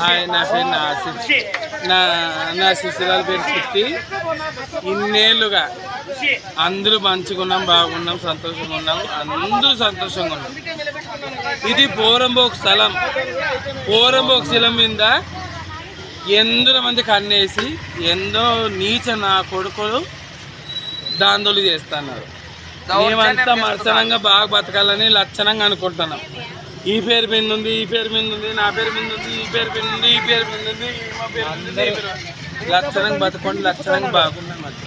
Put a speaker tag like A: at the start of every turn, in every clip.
A: నా పేరు నాసిఫ్ నా నా శిశురాల పేరు చిట్టి ఇన్నేళ్ళుగా అందరూ మంచిగున్నాం బాగున్నాం సంతోషంగా ఉన్నాం అందరూ సంతోషంగా ఉన్నాం ఇది పోరంబోక్ స్థలం. పోరంబోక్ స్థలం మీద ఎందరో మంది కన్నేసి ఎందో నీచ నా కొడుకులు దాందోళి చేస్తున్నారు. మేమంతా మరసనంగా బాగా బతకాలని లక్షణంగా అనుకుంటున్నాం. ఈ పేరు మీద ఉంది ఈ పేరు మీద ఉంది నా పేరు మీద ఉంది ఈ పేరు మీద ఉంది ఈ పేరు మీద ఉంది మా పేరు మీద మీద. లక్షణంగా బతకండి లక్షణంగా బాగున్నాం అది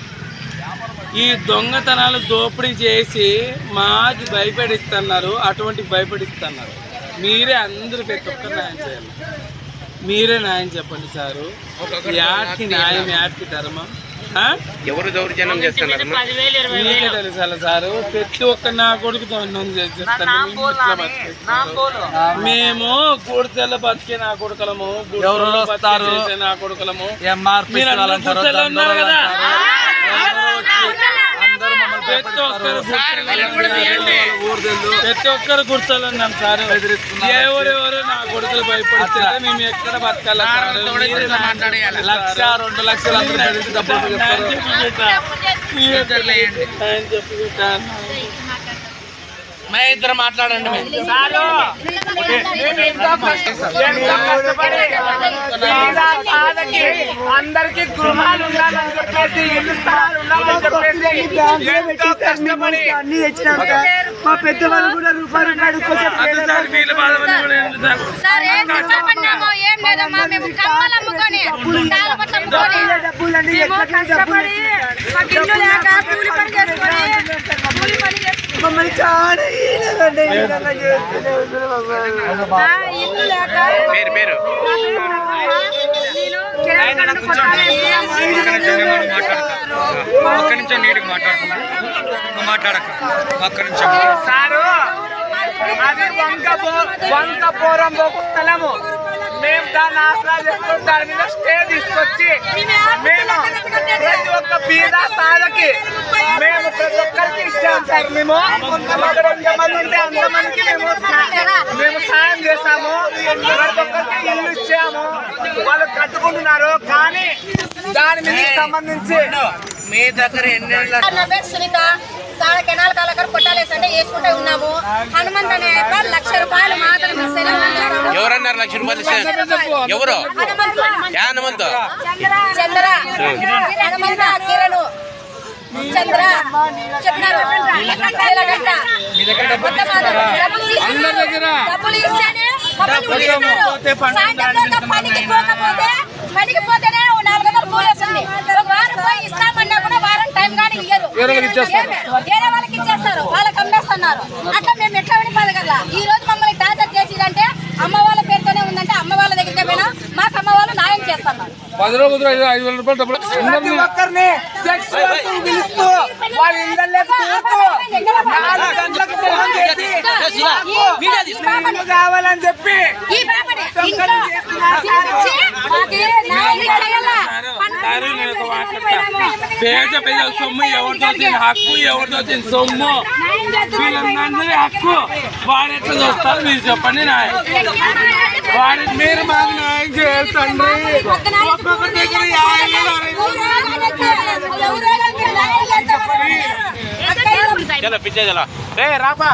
A: ఈ దొంగతనాలు దోపిడీ చేసి మాకి భయపడిస్తున్నారు అటువంటి భయపడిస్తున్నారు. మీరే అందరూ ప్రతి ఒక్కరు న్యాయం చేయాలి. మీరే న్యాయం చెప్పండి సారు. యాడ్కి న్యాయం యాడ్కి ధర్మం?
B: ఎవరు దౌర్జన్యం చేస్తున్నారు?
A: మీకే తెలుసాల సారు? ప్రతి ఒక్క నా కొడుకు మేము గుడిసెల బతికే నా కొడుకులము చేసే నా కొడుకులము. మీరు ఉన్నారు కదా. ప్రతి ఒక్కరు ప్రతి ఒక్కరు గుర్తలు ఉన్నాం సార్ ఎవరెవరు నా కొడుకులు భయపడితే మేము ఎక్కడ బతకాలి సార్?
C: లక్ష రెండు లక్షలు అందరూ డబ్బులు. మే ఇద్దరు మాట్లాడండి
D: అందరికి గృహాలు ఉండాలని చెప్పేసి ఇల్లు స్థలాలు ఉండాలని చెప్పేసి ఎంతో కష్టపడి
E: అన్ని తెచ్చినాక మా పెద్దవాళ్ళు కూడా రూపాయలు రూపాయలు మమ్మల్ని చాలా.
F: ఆ, ఇల్లు లేక
B: పేరు పేరు
C: ఒక్క నిమిషం నీటికి మాట్లాడుతున్నా నువ్వు మాట్లాడక. ఒక్క నిమిషం
D: సారు అది వంక వంక పోరం పోకు స్థలము. మేము దాన్ని ఆసరా చేసుకుని దాని మీద స్టే తీసుకొచ్చి మేము ప్రతి ఒక్క బీద సాధకి మేము ప్రతి ఒక్కరికి ఇచ్చాం సార్ మేము. అక్కడ ఎంతమంది ఉంటే అంతమందికి మేము మేము సాయం చేశాము. ప్రతి ఒక్కరికి ఇల్లు ఇచ్చాము. వాళ్ళు కట్టుకుంటున్నారు. కానీ దాని మీద సంబంధించి
C: మీ దగ్గర ఎన్ని
F: సునీత. కెనాల్ కాలకర్ కొట్టాలేసి అంటే వేసుకుంటే ఉన్నాము. హనుమంత్ అనే లక్ష రూపాయలు మాత్రం.
B: ఎవరన్నారు లక్ష రూపాయలు ఎవరు?
F: హనుమంతు.
B: యా హనుమంతు.
F: చంద్ర హనుమంత కిరణ్. చంద్ర. చెప్పినారు. డబ్బులు ఇస్తేనే మమ్మల్ని పనికి పోకపోతే వేరే వాళ్ళకి ఇచ్చేస్తారు వాళ్ళకి అమ్మేస్తున్నారు అట్లా మేము ఎట్లా విని పదగల ఈ రోజు మమ్మల్ని టార్చర్ చేసిదంటే అమ్మ వాళ్ళ పేరుతోనే ఉందంటే అమ్మ వాళ్ళ దగ్గరికి పోయినా మాకు అమ్మ వాళ్ళు న్యాయం చేస్తున్నారు
A: పది రోజులు ఐదు వేల రూపాయలు డబ్బులు
D: ప్రతి ఒక్కరిని సెక్స్ పిలుస్తూ వాళ్ళ కావాలని చెప్పి
F: ఈ పాపని ఇంట్లో తీసుకొచ్చి మాకు న్యాయం చేయాలా?
A: సారు నేను ఒక మాట చెప్తా. పేద ప్రజల సొమ్ము ఎవరితో వచ్చింది హక్కు ఎవరితో వచ్చింది సొమ్ము వీళ్ళందరి హక్కు వాడు ఎట్లా చూస్తారు మీరు చెప్పండి న్యాయం వాడి మీరు మాకు న్యాయం చేయాలి తండ్రి ఒక్కొక్కరి దగ్గర యాభై వేలు, అరవై వేలు
B: చలో పిచ్చే చలో రే రాపా